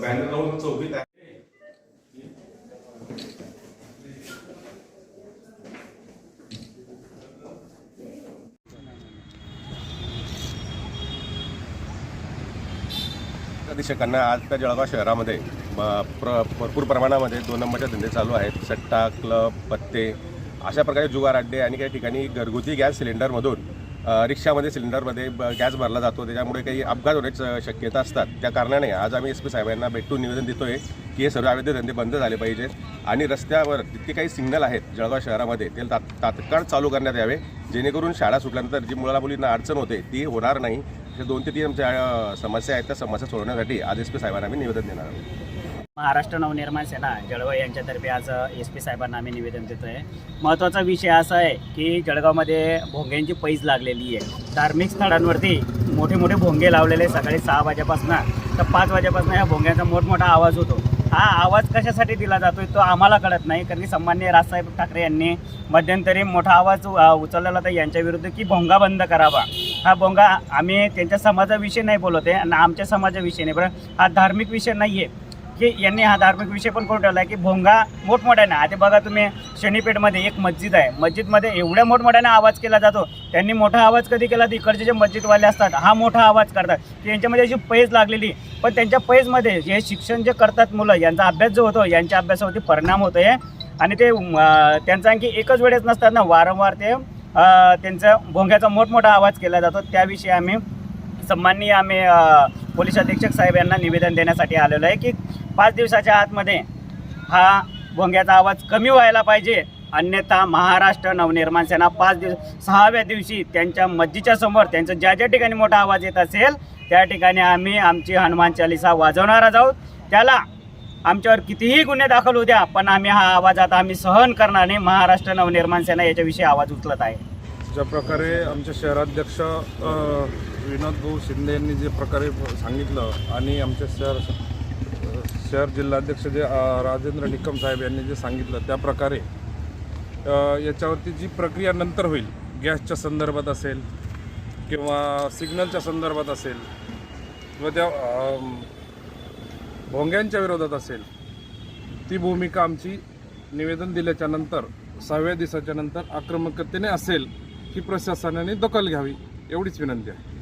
Banner लावून चौकीत आहे. दिशकांना आज त्या जळगाव शहरामध्ये प्र भरपूर प्रमाणामध्ये दोन नंबरचे धंदे चालू आहेत. सट्टा क्लब पत्ते अशा प्रकारे जुगार अड्डे आणि काही ठिकाणी घरगुती गॅस सिलेंडरमधून रिक्षामध्ये सिलेंडरमध्ये ब- गॅस भरला जातो. त्याच्यामुळे काही अपघात होण्याची शक्यता असतात. त्या कारणाने आज आम्ही एस पी साहेबांना भेटून निवेदन देतोय की हे सर्व अवैध धंदे बंद झाले पाहिजेत आणि रस्त्यावर जितके काही सिग्नल आहेत जळगाव शहरामध्ये ते तात तात्काळ चालू करण्यात यावे. जेणेकरून शाळा सुटल्यानंतर जी मुलाला मुलींना अडचण होते ती होणार नाही. अशा दोन ते तीन आमच्या समस्या आहेत. त्या समस्या सोडवण्यासाठी आज एस पी साहेबांना आम्ही निवेदन देणार आहोत. महाराष्ट्र नवनिर्माण सेना जळगाव यांच्यातर्फे आज एस पी साहेबांना आम्ही निवेदन देतो आहे महत्त्वाचा विषय असा आहे की जळगावमध्ये भोंग्यांची पैज लागलेली आहे. धार्मिक स्थळांवरती मोठे मोठे भोंगे लावलेले आहे सकाळी सहा वाजेपासून तर पाच वाजेपासून ह्या भोंग्यांचा मोठमोठा आवाज होतो. हा आवाज कशासाठी दिला जातोय तो आम्हाला कळत नाही. कारण की सन्मान्य राजसाहेब ठाकरे यांनी मध्यंतरी मोठा आवाज उचलला उचललेला होता. यांच्या विरुद्ध की भोंगा बंद करावा. हा भोंगा आम्ही त्यांच्या समाजाविषयी नाही बोलत आहे आणि आमच्या समाजाविषयी नाही. बरं हा धार्मिक विषय नाही आहे की यांनी हा धार्मिक विषय पण करून ठेवला आहे की भोंगा मोठमोठ्याने आता बघा तुम्ही शनीपेठमध्ये एक मस्जिद आहे. मस्जिदमध्ये एवढ्या मोठमोठ्याने आवाज केला जातो. त्यांनी मोठा आवाज कधी केला? तर इकडचे जे मस्जिदवाले असतात हा मोठा आवाज करतात. की यांच्यामध्ये अशी पैज लागलेली. पण त्यांच्या पैजमध्ये हे शिक्षण जे करतात मुलं यांचा अभ्यास जो होतो यांच्या अभ्यासावरती परिणाम होतो आहे आणि ते त्यांचा आणखी एकच वेळेस नसतात ना वारंवार ते त्यांचा भोंग्याचा मोठमोठा आवाज केला जातो. त्याविषयी आम्ही सन्माननीय आम्ही पोलीस अधीक्षक साहेब यांना निवेदन देण्यासाठी आलेलो आहे की पाच दिवसाच्या आतमध्ये हा भोंग्याचा आवाज कमी व्हायला पाहिजे. अन्यथा महाराष्ट्र नवनिर्माण सेना पाच दिवस सहाव्या दिवशी त्यांच्या मस्जिदच्या समोर त्यांचं ज्या ज्या ठिकाणी मोठा आवाज येत असेल त्या ठिकाणी आम्ही आमची हनुमान चालिसा वाजवणार आहोत. त्याला आमच्यावर कितीही गुन्हे दाखल होऊ द्या पण आम्ही हा आवाज आता आम्ही सहन करणार नाही महाराष्ट्र नवनिर्माण सेना याच्याविषयी आवाज उचलत आहे. ज्या प्रकारे आमचे शहराध्यक्ष विनोद भाऊ शिंदे यांनी जे प्रकारे सांगितलं आणि आमच्या शहर शहर जिल्हाध्यक्ष जे राजेंद्र निकम साहेब यांनी जे सांगितलं त्या प्रकारे याच्यावरती जी प्रक्रिया नंतर होईल गॅसच्या संदर्भात असेल किंवा सिग्नलच्या संदर्भात असेल किंवा त्या भोंग्यांच्या विरोधात असेल ती भूमिका आमची निवेदन दिल्याच्या नंतर सहाव्या दिवसाच्या नंतर आक्रमकतेने असेल ही प्रशासनाने दखल घ्यावी एवढीच विनंती आहे.